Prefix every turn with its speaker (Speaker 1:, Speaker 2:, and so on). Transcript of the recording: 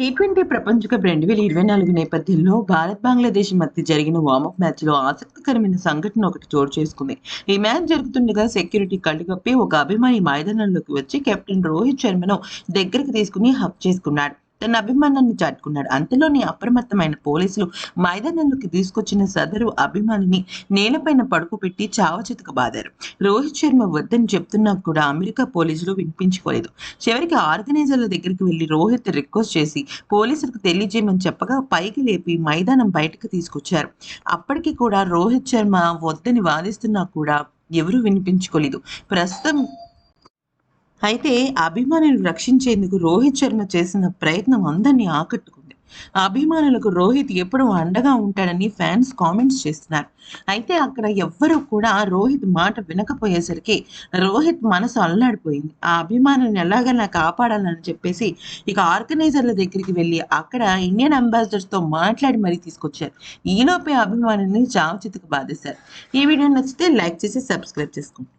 Speaker 1: T twenty ప్రపంచ cup రెండు వేల ఇరవై నాలుగు నేపథ్యంలో భారత్ బంగ్లాదేశ్ మధ్య జరిగిన వార్మప్ మ్యాచ్లో ఆసక్తికరమైన సంఘటన ఒకటి చోటు చేసుకుంది. ఈ మ్యాచ్ జరుగుతుండగా సెక్యూరిటీ కళ్ళు కప్పి ఒక అభిమాని మైదానంలోకి వచ్చి కెప్టెన్ రోహిత్ శర్మను దగ్గరికి తీసుకుని హక్ చేసుకున్నాడు. తన అభిమానాన్ని చాటుకున్నాడు. అంతలోనే అప్రమత్తమైన పోలీసులు మైదానంలోకి తీసుకొచ్చిన సదరు అభిమానిని నేలపైన పడుకోబెట్టి చావచితక బాదారు. రోహిత్ శర్మ వద్దని చెప్తున్నా కూడా అమెరికా పోలీసులు వినిపించుకోలేదు. చివరికి ఆర్గనైజర్ల దగ్గరికి వెళ్ళి రోహిత్ రిక్వెస్ట్ చేసి పోలీసులకు తెలియజేయమని చెప్పగా పైకి లేపి మైదానం బయటకు తీసుకొచ్చారు. అప్పటికి కూడా రోహిత్ శర్మ వద్దని వాదిస్తున్నా కూడా ఎవరూ వినిపించుకోలేదు. ప్రస్తుతం అయితే అభిమానులు రక్షించేందుకు రోహిత్ శర్మ చేసిన ప్రయత్నం అందరినీ ఆకట్టుకుంది. అభిమానులకు రోహిత్ ఎప్పుడు అండగా ఉంటాడని ఫ్యాన్స్ కామెంట్స్ చేస్తున్నారు. అయితే అక్కడ ఎవ్వరూ కూడా రోహిత్ మాట వినకపోయేసరికి రోహిత్ మనసు అల్లాడిపోయింది. ఆ అభిమానులను ఎలాగైనా కాపాడాలని చెప్పేసి ఇక ఆర్గనైజర్ల దగ్గరికి వెళ్ళి అక్కడ ఇండియన్ అంబాసిడర్స్తో మాట్లాడి మరీ తీసుకొచ్చారు. ఈలోపే అభిమానుల్ని చావచితకు బాధేశారు. ఈ వీడియో నచ్చితే లైక్ చేసి సబ్స్క్రైబ్ చేసుకోండి.